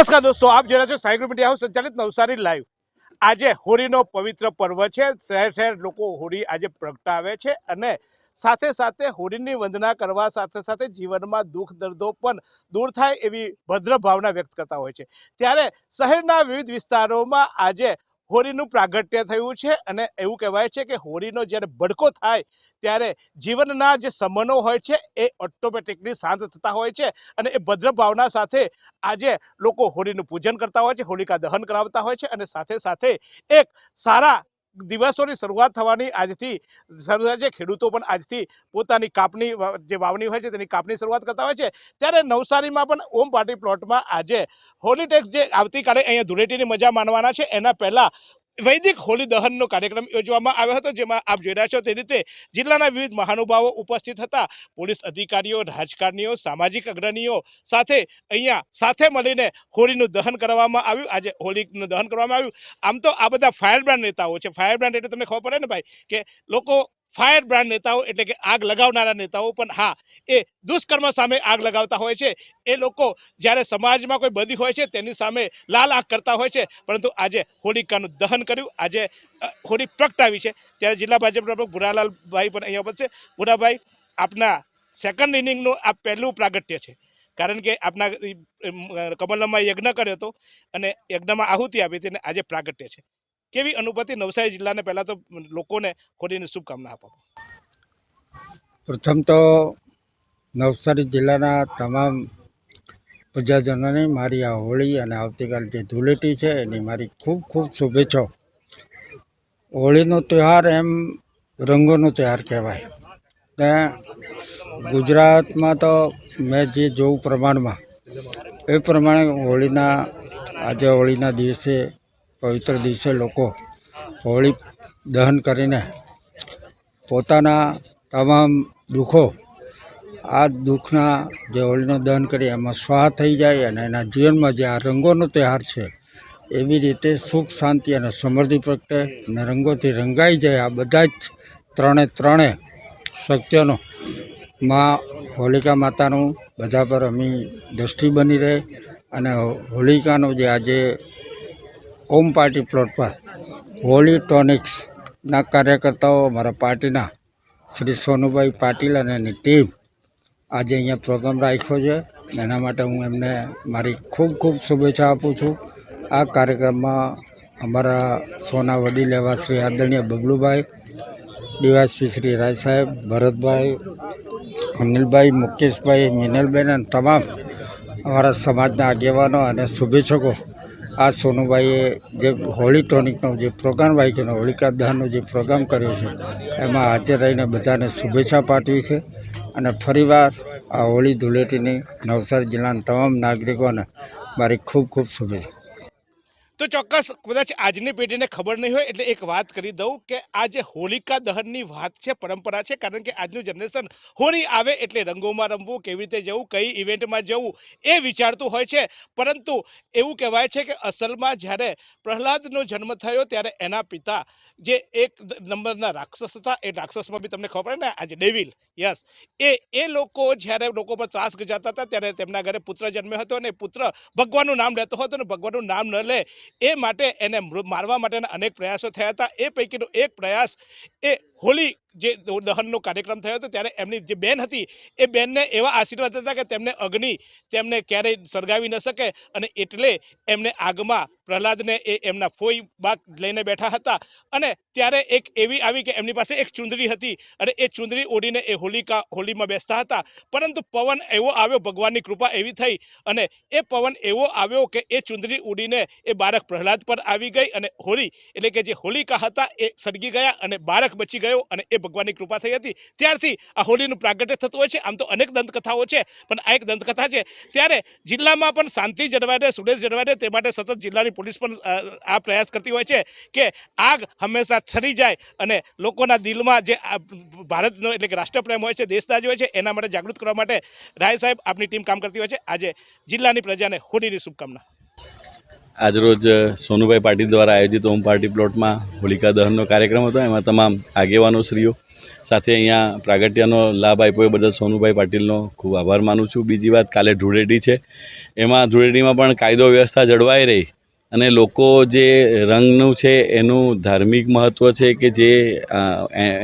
નમસ્કાર દોસ્તો, આપ જોયા છો સાયકલ મીડિયા હાઉસ સંચાલિત નવસારી લાઈવ. આજે હોળીનો પવિત્ર પર્વ છે, શહેર શહેર લોકો હોળી આજે પ્રગટાવે છે અને સાથે સાથે હોળીની વંદના કરવા સાથે સાથે જીવનમાં દુઃખ દર્દો પણ દૂર થાય એવી ભદ્ર ભાવના વ્યક્ત કરતા હોય છે. ત્યારે શહેરના વિવિધ વિસ્તારોમાં આજે હોળીનું પ્રાગટ્ય થયું છે અને એવું કહેવાય છે કે હોળીનો જ્યારે ભડકો થાય ત્યારે જીવનના જે સમનો હોય છે એ ઓટોમેટિકલી શાંત થતા હોય છે અને એ ભદ્ર ભાવના સાથે આજે લોકો હોળીનું પૂજન કરતા હોય છે, હોલિકા દહન કરાવતા હોય છે અને સાથે સાથે એક સારા દિવસોની શરૂઆત થવાની આજથી શરૂ થાય છે ખેડૂતો પણ આજથી પોતાની કાપણી જે વાવણી હોય છે તેની કાપણી શરૂઆત કરતા હોય છે. ત્યારે નવસારીમાં પણ ઓમ પાર્ટી પ્લોટમાં આજે હોલીટેક્સ જે આવતીકાલે અહીંયા ધૂળેટીની મજા માનવાના છે. એના પહેલા વૈદિક હોલી દહનનો કાર્યક્રમ યોજવામાં આવ્યો હતો, જેમાં આપ જોઈ રહ્યા છો તે રીતે જિલ્લાના વિવિધ મહાનુભાવો ઉપસ્થિત હતા. પોલીસ અધિકારીઓ, રાજકારણીઓ, સામાજિક અગ્રણીઓ સાથે અહીંયા સાથે મળીને હોળીનું દહન કરવામાં આવ્યું. આજે હોળીનું દહન કરવામાં આવ્યું. આમ તો આ બધા ફાયર બ્રાન્ડ નેતાઓ છે. ફાયર બ્રાન્ડ એટલે તમને ખબર પડે ને ભાઈ, કે લોકો ફાયર બ્રાન્ડ નેતાઓ એટલે કે આગ લગાવનારા નેતાઓ પણ હા, એ દુષ્કર્મ સામે આગ લગાવતા હોય છે. એ લોકો જ્યારે સમાજમાં કોઈ બદી હોય છે તેની સામે લાલ આગ કરતા હોય છે. પરંતુ આજે હોલિકાનું દહન કર્યું. આજે હોળી પ્રગટાવી છે. ત્યારે જિલ્લા ભાજપ પ્રમુખ ભુરાલાલભાઈ પણ અહીંયા ઉપસ્થિત છે. ભુરાભાઈ, આપના સેકન્ડ ઇનિંગનું આ પહેલું પ્રાગટ્ય છે. કારણ કે આપના કમલમમાં યજ્ઞ કર્યો હતો અને યજ્ઞમાં આહુતિ આપી હતી અને આજે પ્રાગટ્ય છે. કેવી અનુભૂતિ નવસારી જિલ્લાને પહેલા તો લોકોને ખોલીને શુભકામના આપો? પ્રથમ તો નવસારી જિલ્લાના તમામ પ્રજાજનોને મારી આ હોળી અને આવતીકાલ જે ધૂળેટી છે એની મારી ખૂબ ખૂબ શુભેચ્છાઓ. હોળીનો તહેવાર એમ રંગોનો તહેવાર કહેવાય. ને ગુજરાતમાં તો મેં જે જોવું પ્રમાણમાં, એ પ્રમાણે હોળીના, આજે હોળીના દિવસે પવિત્ર દિવસે લોકો હોળી દહન કરીને પોતાના તમામ દુઃખો, આ દુઃખના જે હોળીનો દહન કરી એમાં સ્વાહ થઈ જાય અને એના જીવનમાં જે આ રંગોનો તહેવાર છે, એવી રીતે સુખ, શાંતિ અને સમૃદ્ધિ પ્રગટે અને રંગોથી રંગાઈ જાય, આ બધા જ ત્રણે ત્રણે શક્તિઓનો માં હોલિકા માતાનું બધા પર અમી દ્રષ્ટિ બની રહે અને હોલિકાનો જે આજે ઓમ પાર્ટી પ્લોટ પર હોલી ટોનિક્સના કાર્યકર્તાઓ અમારા પાર્ટીના શ્રી સોનુભાઈ પાટીલ અને એની ટીમ આજે અહીંયા પ્રોગ્રામ રાખ્યો છે. એના માટે હું એમને મારી ખૂબ ખૂબ શુભેચ્છા આપું છું. આ કાર્યક્રમમાં અમારા સોના વડીલ એવા શ્રી આદરણીય બબલુભાઈ, ડીવાયસપી શ્રી રાય સાહેબ, ભરતભાઈ, અનિલભાઈ, મુકેશભાઈ, મિનલબેન અને તમામ અમારા સમાજના આગેવાનો અને શુભેચ્છકો આ સોનુભાઈએ જે હોળી ટોનિકનો જે પ્રોગ્રામ રાખ્યો હોળિકા દહનનો જે પ્રોગ્રામ કર્યો છે, એમાં હાજર રહીને બધાને શુભેચ્છા પાઠવી છે અને ફરીવાર આ હોળી ધૂળેટીની નવસારી જિલ્લાના તમામ નાગરિકોને મારી ખૂબ ખૂબ શુભેચ્છા. તો ચોક્કસ કદાચ આજની પેઢીને ખબર નહીં હોય એટલે એક વાત કરી દઉં કે આ જે હોલિકા દહનની વાત છે, પરંપરા છે, કારણ કે આજનું જનરેશન હોળી આવે એટલે રંગોમાં રમવું, કેવી રીતે જવું, કઈ ઇવેન્ટમાં જવું એ વિચારતું હોય છે. પરંતુ એવું કહેવાય છે કે અસલમાં જ્યારે પ્રહલાદનો જન્મ થયો ત્યારે એના પિતા જે એક નંબરના રાક્ષસ હતા, એ રાક્ષસમાં બી તમને ખબર પડે ને આજે ડેવિલ યસ એ એ લોકો જ્યારે લોકો પર ત્રાસ ગજાતા હતા ત્યારે તેમના ઘરે પુત્ર જન્મ્યો હતો અને પુત્ર ભગવાનનું નામ લેતો હતો અને ભગવાનનું નામ ન લે એ માટે એને મારવા માટેના અનેક પ્રયાસો થયા હતા. એ પૈકીનો એક પ્રયાસ એ હોલી જે દહનનો કાર્યક્રમ થયો હતો, ત્યારે એમની જે બેન હતી, એ બેનને એવા આશીર્વાદ હતા કે તેમને અગ્નિ તેમને ક્યારેય સળગાવી ન શકે અને એટલે એમને આગમાં પ્રહલાદને એ એમના ફોઈ બાગ લઈને બેઠા હતા. અને ત્યારે એક એવી આવી કે એમની પાસે એક ચુંદડી હતી અને એ ચુંદડી ઓઢીને એ હોલિકા, હોલીમાં બેસતા હતા. પરંતુ પવન એવો આવ્યો, ભગવાનની કૃપા એવી થઈ અને એ પવન એવો આવ્યો કે એ ચુંદડી ઉડીને એ બાળક પ્રહલાદ પર આવી ગઈ અને હોળી એટલે કે જે હોલિકા હતા એ સળગી ગયા અને બાળક બચી ગયો. અને એ ભગવાનની કૃપા થઈ હતી. ત્યારથી આ હોળીનું પ્રાગટ્ય થતું હોય છે. આમ તો અનેક દંતકથાઓ છે, પણ આ એક દંતકથા છે. ત્યારે જિલ્લામાં પણ શાંતિ જળવાઈ રહે, સુરેશ જળવાઈ રહે, તે માટે સતત જિલ્લાની પોલીસ પણ આ પ્રયાસ કરતી હોય છે કે આગ હંમેશા ઠરી જાય અને લોકોના દિલમાં જે ભારતનો એટલે કે રાષ્ટ્રપ્રેમ હોય છે દેશદાજ હોય છે, એના માટે જાગૃત કરવા માટે રાય સાહેબ આપની ટીમ કામ કરતી હોય છે. આજે જિલ્લાની પ્રજાને હોળીની શુભકામના. આજરોજ સોનુભાઈ પાટીલ દ્વારા આયોજિત ઓમ પાર્ટી પ્લોટમાં હોલિકા દહનનો કાર્યક્રમ હતો. એમાં તમામ આગેવાનો શ્રીઓ સાથે અહીંયા પ્રાગટ્યનો લાભ આપ્યો. એ બદલ સોનુભાઈ પાટીલનો ખૂબ આભાર માનું છું. બીજી વાત, કાલે ધૂળેટી છે. એમાં ધૂળેટીમાં પણ કાયદો વ્યવસ્થા જળવાઈ રહી. અને લોકો જે રંગનું છે, એનું ધાર્મિક મહત્ત્વ છે કે જે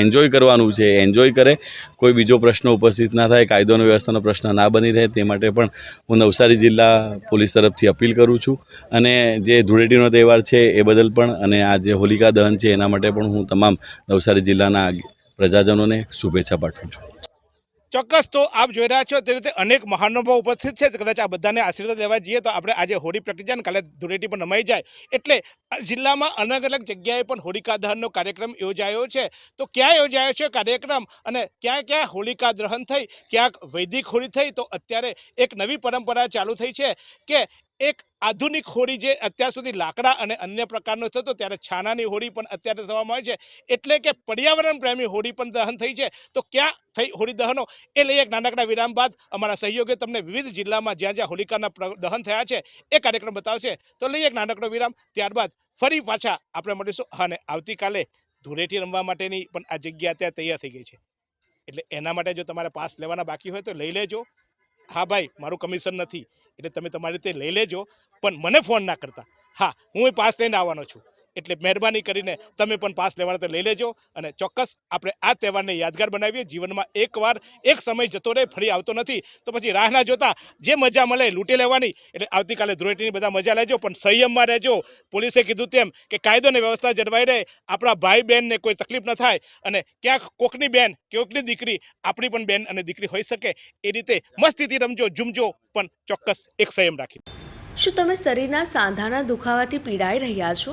એન્જોય કરવાનું છે એન્જોય કરે. કોઈ બીજો પ્રશ્ન ઉપસ્થિત ના થાય કાયદોનો વ્યવસ્થાનો પ્રશ્ન ના બની રહે, તે માટે પણ હું નવસારી જિલ્લા પોલીસ તરફથી અપીલ કરું છું. અને જે ધૂળેટીનો તહેવાર છે, એ બદલ પણ અને આ જે હોલિકા દહન છે, એના માટે પણ હું તમામ નવસારી જિલ્લાના પ્રજાજનોને શુભેચ્છા પાઠવું છું. ચોક્કસ તો આપ જોઈ રહ્યા છો તે રીતે અનેક મહાનુભાવ ઉપસ્થિત છે. કદાચ આ બધાને આશીર્વાદ લેવા જઈએ તો આપણે આજે હોળી પ્રગટી જાય કાલે ધૂળેટી પણ રમાઈ જાય. એટલે જિલ્લામાં અલગ અલગ જગ્યાએ પણ હોલિકા દહનનો કાર્યક્રમ યોજાયો છે. તો ક્યાં યોજાયો છે કાર્યક્રમ? અને ક્યાં ક્યાં હોલિકા દહન થઈ? ક્યાંક વૈદિક હોળી થઈ? તો અત્યારે એક નવી પરંપરા ચાલુ થઈ છે કે એક આધુનિક હોળી જે અત્યાર સુધી લાકડા અને અન્ય પ્રકારનો થતો ત્યારે છાનાની હોળી પણ અત્યારે થવામાં આવે છે. એટલે કે પર્યાવરણ પ્રેમી હોળી પણ દહન થઈ છે. તો ક્યાં થઈ હોળી દહનો? એ લઈ એક નાનકડા વિરામ બાદ અમારા સહયોગીઓ તમને વિવિધ જિલ્લામાં જ્યાં જ્યાં હોલિકાના દહન થયા છે, એ કાર્યક્રમ બતાવશે. તો લઈએ એક નાનકડો વિરામ. ત્યારબાદ ફરી પાછા આપણે મળીશું અને આવતીકાલે ધૂળેટી રમવા માટેની પણ આ જગ્યા અત્યારે તૈયાર થઈ ગઈ છે. એટલે એના માટે જો તમારે પાસ લેવાના બાકી હોય તો લઈ લેજો. હા ભાઈ, મારું કમિશન નથી. એટલે તમે તમારી રીતે લઈ લેજો, પણ મને ફોન ના કરતા. હા, હું એ પાસ થઈને આવવાનો છું. એટલે મહેરબાની કરીને તમે પણ પાસ લેવાના લઈ લેજો. અને ચોક્કસ આપણે આ તહેવારને યાદગાર બનાવીએ. જીવનમાં એકવાર એક સમય જતો રહે, ફરી આવતો નથી. તો પછી રાહના જોતા જે મજા મળે લૂંટી લેવાની. એટલે આવતીકાલે ધ્રોટીની બધા મજા લેજો, પણ સંયમમાં રહેજો. પોલીસે કીધું તેમ કે કાયદો અને વ્યવસ્થા જળવાઈ રહે. આપણા ભાઈ બહેનને કોઈ તકલીફ ન થાય. અને ક્યાંક કોકની બેન કોકની દીકરી આપણી પણ બેન અને દીકરી હોઈ શકે. એ રીતે મસ્તીથી રમજો, ઝૂમજો, પણ ચોક્કસ એક સંયમ રાખી શું તમે શરીરના સાંધાના દુખાવાથી પીડાઈ રહ્યા છો?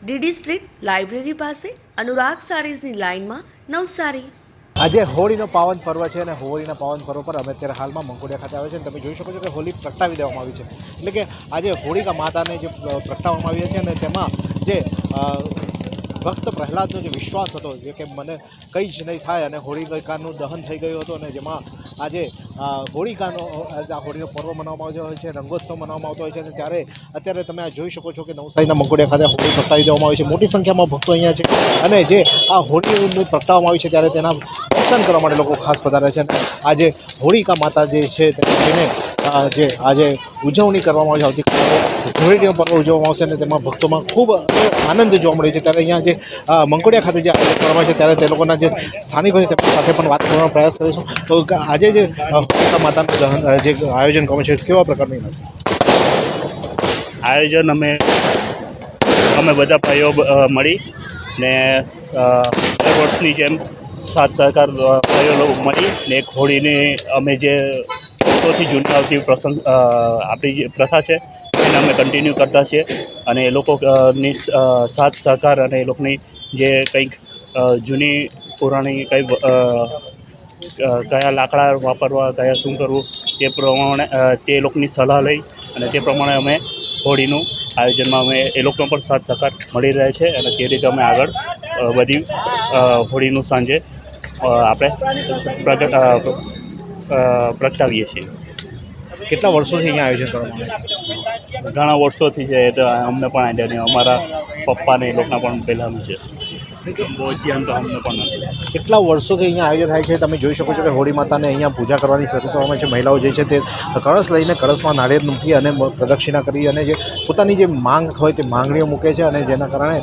DD street library પાસે અનુરાગ સારીઝની લાઇનમાં નવસારી. આજે હોળીનો પાવન પર્વ છે અને હોળીના પાવન પર્વ પર અમે અત્યારે હાલમાં મંગોડિયા ખાતે આવે છે અને તમે જોઈ શકો છો કે હોળી પ્રગટાવી દેવામાં આવી છે. એટલે કે આજે હોળીકા માતાને જે પ્રગટાવવામાં આવી છે અને તેમાં જે ભક્ત પ્રહલાદનો જે વિશ્વાસ હતો, જે કે મને કંઈ જ નહીં થાય અને હોળીકાનું દહન થઈ ગયું હતું અને જેમાં આજે હોળીકાનો હોળીનો પર્વ મનાવવામાં આવતો હોય છે, રંગોત્સવ મનાવવામાં આવતો હોય છે અને ત્યારે, અત્યારે તમે આ જોઈ શકો છો કે નવસારીના મંગોડિયા ખાતે હોળી પ્રગટાવી દેવામાં આવી છે. મોટી સંખ્યામાં ભક્તો અહીંયા છે અને જે આ હોળીનું પ્રગટાવવામાં આવી છે ત્યારે તેના દર્શન કરવા માટે લોકો ખાસ પધારે છે અને આજે હોળિકા માતા જે છે તેને જે આજે ઉજવણી કરવામાં આવે છે. આવતીકાલે ધૂળેટીનો પર્વ ઉજવવામાં આવશે અને તેમાં ભક્તોમાં ખૂબ આનંદ જોવા મળે છે. ત્યારે અહીંયા જે અ, મંગોડિયા ખાતે જે આયોજન કરવામાં છે ત્યારે તે લોકોના જે સ્થાનિકો છે તેમની સાથે પણ વાત કરવાનો પ્રયાસ કરીશું. તો આજે જે માતાનું જે આયોજન કરવામાં છે કેવા પ્રકારની આયોજન અમે અમે બધા ભાઈઓ મળી ને દર વર્ષની જેમ સાથ સહકાર ભાઈઓ મળી ને એક હોળીની અમે જે વર્ષોથી જૂની આવતી પ્રસંગ આપણી જે પ્રથા છે એને અમે કન્ટિન્યુ કરતા છીએ. અને એ લોકો અ, ની સ- અ, સાથ સહકાર અને એ લોકોની જે કંઈક જૂની પુરાણી કંઈ કયા લાકડા વાપરવા કયા શું કરવું તે પ્રમાણે તે લોકોની સલાહ લઈ અને તે પ્રમાણે અમે હોળીનું આયોજનમાં અમે એ લોકોનો પણ સાથ સહકાર મળી રહે છે અને તે રીતે અમે આગળ બધી હોળીનું સાંજે આપણે પ્રગટ પ્રગટાવીએ છીએ. કેટલા વર્ષોથી અહીંયા આયોજન કરવામાં ઘણા વર્ષોથી છે તો અમને પણ આઈડિયા નહીં. અમારા પપ્પાને એ લોકોના પણ પહેલાંનું છે. તો કેટલા વર્ષોથી અહીંયા આયોજન થાય છે? તમે જોઈ શકો છો કે હોળી માતાને અહીંયા પૂજા કરવાની શરૂ કરવામાં છે. મહિલાઓ જે છે તે કળશ લઈને કળશમાં નાળિયેર મૂકી અને પ્રદક્ષિણા કરી અને જે પોતાની જે માંગ હોય તે માંગણીઓ મૂકે છે અને જેના કારણે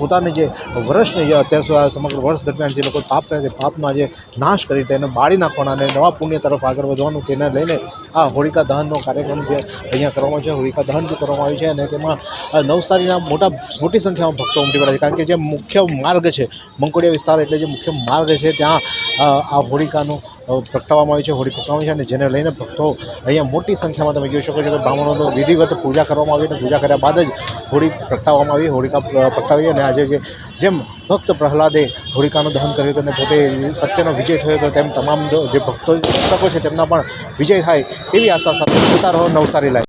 પોતાની જે વર્ષની જે અત્યાર સમગ્ર વર્ષ દરમિયાન જે લોકો પાપ કરે છે પાપમાં જે નાશ કરી તેને બાળી નાખવાના અને નવા પુણ્ય તરફ આગળ વધવાનું તેને લઈને આ હોળિકા દહનનો કાર્યક્રમ જે અહીંયા કરવામાં છે, હોળિકા દહન જે કરવામાં આવ્યું છે અને તેમાં નવસારીના મોટા, મોટી સંખ્યામાં ભક્તો ઉમટી પડ્યા છે. કારણ કે જે મુખ્ય માર્ગ માર્ગ છે. મંકોડિયા વિસ્તાર એટલે જે મુખ્ય માર્ગ છે, ત્યાં આ હોળિકાનું પ્રગટાવવામાં આવ્યું છે હોળી પ્રગટાવવામાં છે અને જેને લઈને ભક્તો અહીંયા મોટી સંખ્યામાં તમે જોઈ શકો છો કે બ્રાહ્મણોનો વિધિવત પૂજા કરવામાં આવી અને પૂજા કર્યા બાદ જ હોળી પ્રગટાવવામાં આવી હોળિકા પ્રગટાવી અને આજે જે, જેમ ભક્ત પ્રહલાદે હોળિકાનું દહન કર્યું હતું અને પોતે સત્યનો વિજય થયો હતો, તેમ તમામ જે ભક્તો, પુસ્તકો છે તેમના પણ વિજય થાય તેવી આશા સાથે જોતા રહો નવસારી લાઈવ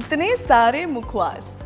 ઇતને સારે મુખવાસ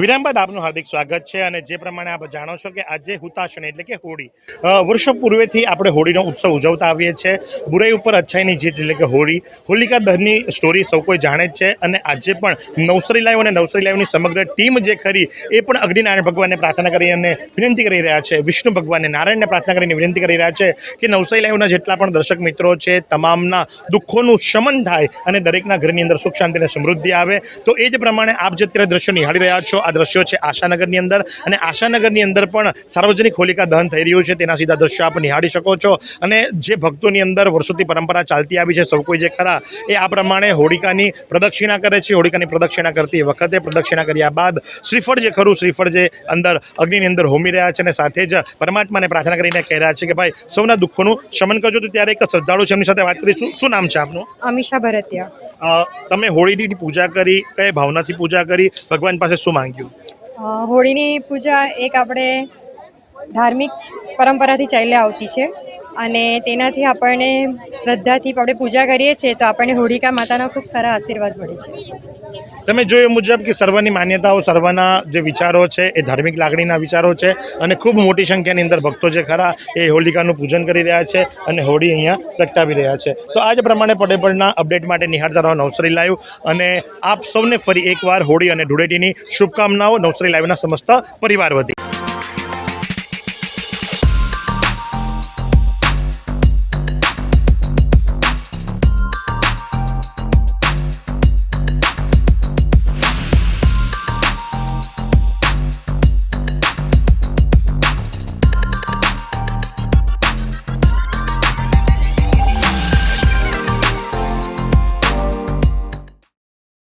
વિરામ બાદ આપનું હાર્દિક સ્વાગત છે અને જે પ્રમાણે આપ જાણો છો કે આજે હુતાશની એટલે કે હોળી વર્ષો પૂર્વેથી આપણે હોળીનો ઉત્સવ ઉજવતા આવીએ છીએ. બુરાઈ ઉપર અચ્છાઈની જીત એટલે કે હોળી, હોલિકા દહનની સ્ટોરી સૌ કોઈ જાણે છે અને આજે પણ નવસરી લાઈવ અને નવસરી લાઈવની સમગ્ર ટીમ જે ખરી એ પણ અગ્નિનારાયણ ભગવાનને પ્રાર્થના કરી અને વિનંતી કરી રહ્યા છે. વિષ્ણુ ભગવાનને નારાયણને પ્રાર્થના કરીને વિનંતી કરી રહ્યા છે કે નવસરી લાઈવના જેટલા પણ દર્શક મિત્રો છે, તમામના દુઃખોનું શમન થાય અને દરેકના ઘરની અંદર સુખ શાંતિ અને સમૃદ્ધિ આવે, તો એ જ પ્રમાણે આપ જે અત્યારે દ્રશ્યો નિહાળી રહ્યા છો આ દ્રશ્યો છે આશાનગરની અંદર. અને આશાનગરની અંદર પણ સાર્વજનિક હોલિકા દહન થઈ રહ્યું છે. તેના સીધા દ્રશ્યો આપ નિહાળી શકો છો. અને જે ભક્તોની અંદર વર્ષોથી પરંપરા ચાલતી આવી છે સૌ કોઈ જે ખરા એ આ પ્રમાણે હોળિકાની પ્રદક્ષિણા કરે છે. હોળિકાની પ્રદક્ષિણા કરતી વખતે પ્રદક્ષિણા કર્યા બાદ શ્રીફળ જે ખરું શ્રીફળ જે અંદર અગ્નિની અંદર હોમી રહ્યા છે અને સાથે જ પરમાત્માને પ્રાર્થના કરીને કહી રહ્યા છે કે ભાઈ સૌના દુઃખોનું શમન કરજો. તો ત્યારે એક શ્રદ્ધાળુ છે. એમની સાથે વાત કરીશું શું નામ છે આપનું? અમિશા ભરતિયા. તમે હોળીની પૂજા કરી કઈ ભાવનાથી પૂજા કરી? ભગવાન પાસે શું માંગ્યું અ, હોળીની પૂજા એક આપણે ધાર્મિક પરંપરાથી ચાલ્યા આવતી છે. અને તેનાથી આપણને શ્રદ્ધાથી આપણે પૂજા કરીએ છીએ, તો આપણને હોળિકા માતાના ખૂબ સારા આશીર્વાદ મળે છે. તમે જોયું મુજબ કે સર્વની માન્યતાઓ, સર્વના જે વિચારો છે, એ ધાર્મિક લાગણીના વિચારો છે અને ખૂબ મોટી સંખ્યાની અંદર ભક્તો જે ખરા એ હોલિકાનું પૂજન કરી રહ્યા છે અને હોળી અહીંયા પ્રગટાવી રહ્યા છે. તો આ જ પ્રમાણે પડેપડના અપડેટ માટે નિહાળતા રહો નવસરી લાઈવ અને આપ સૌને ફરી એકવાર હોળી અને ધૂળેટીની શુભકામનાઓ નવસરી લાઈવના સમસ્ત પરિવાર વતી.